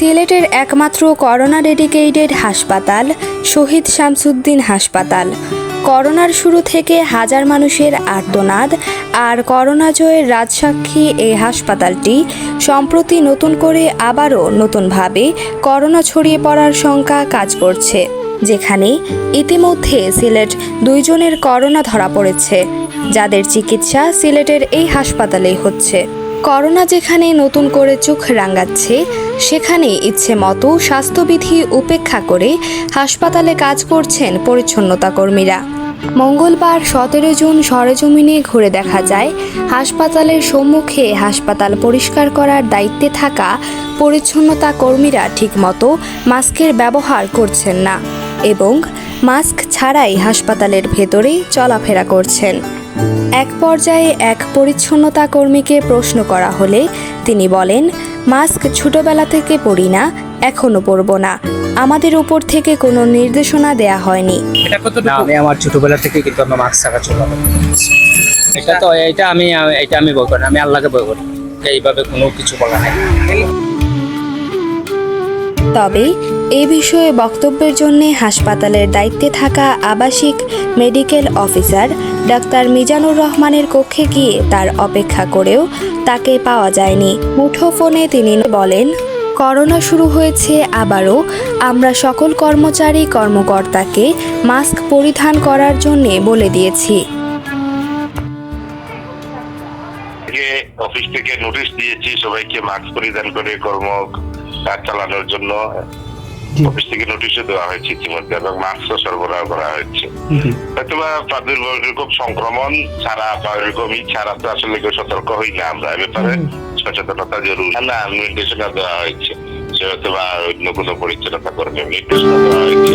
সিলেটের একমাত্র corona dedicated হাসপাতাল শহীদ শামসুদ্দিন হাসপাতাল। করোনার শুরু থেকে হাজার মানুষের আর্তনাদ আর করোনা জয়ের রাজসাক্ষী এই হাসপাতালটি সম্প্রতি নতুন করে আবারও নতুনভাবে করোনা ছড়িয়ে পড়ার শঙ্কা কাজ করছে, যেখানে ইতিমধ্যে সিলেট দুইজনের করোনা ধরা পড়েছে। যাদের চিকিৎসা সিলেটের এই হাসপাতালেই হচ্ছে। করোনা যেখানে নতুন করে চোখ রাঙাচ্ছে, সেখানে ইচ্ছে মতো স্বাস্থ্যবিধি উপেক্ষা করে হাসপাতালে কাজ করছেন পরিচ্ছন্নতা কর্মীরা। মঙ্গলবার সতেরো জুন সরেজমিনে ঘুরে দেখা যায়, হাসপাতালের সম্মুখে হাসপাতাল পরিষ্কার করার দায়িত্বে থাকা পরিচ্ছন্নতা কর্মীরা ঠিকমতো মাস্কের ব্যবহার করছেন না এবং মাস্ক ছাড়াই হাসপাতালের ভেতরে চলাফেরা করছেন। এক পর্যায়ে এক পরিচ্ছন্নতা কর্মীকে প্রশ্ন করা হলে তিনি বলেন মাস্ক ছোটবেলা থেকে পরি না এখনও পরব না। আমাদের উপর থেকে কোনো নির্দেশনা দেয়া হয়নি। আমি আমার ছোটবেলা থেকে কিন্তু আমরা মাস্ক ছাড়া চলবো এটা তো এটা আমি এটা আমি বই করি না, আমি আল্লাহকে বই করি এইভাবে কোনো কিছু বলা নাই। তবে এ বিষয়ে বক্তব্যের জন্য হাসপাতালের দায়িত্বে থাকা আবাসিক মেডিকেল অফিসার ডাক্তার মিজানুর রহমানের কক্ষে গিয়ে তার অপেক্ষা করেও তাকে পাওয়া যায়নি। মুঠোফোনে তিনি বলেন, করোনা শুরু হয়েছে আবারও। আমরা সকল কর্মচারী কর্মকর্তাকে মাস্ক পরিধান করার জন্য বলে দিয়েছি। অফিস থেকে নোটিশ দিয়েছি সবাইকে মাস্ক পরিধান করে কর্ম চালানোর জন্য। অফিস থেকে নোটিশও দেওয়া হয়েছে ইতিমধ্যে এবং মাস্কও সরবরাহ করা হয়েছে। হয়তোবা প্রাদুর্ভাব এরকম সংক্রমণ ছাড়া বা এরকমই ছাড়া তো আসলে কেউ সতর্ক হই না আমরা এ ব্যাপারে সচেতনতা জরুরি। না নির্দেশনা দেওয়া হয়েছে। সে হয়তো বা অন্য কোনো পরিচ্ছন্নতা কর্মী নির্দেশনা দেওয়া হয়েছে।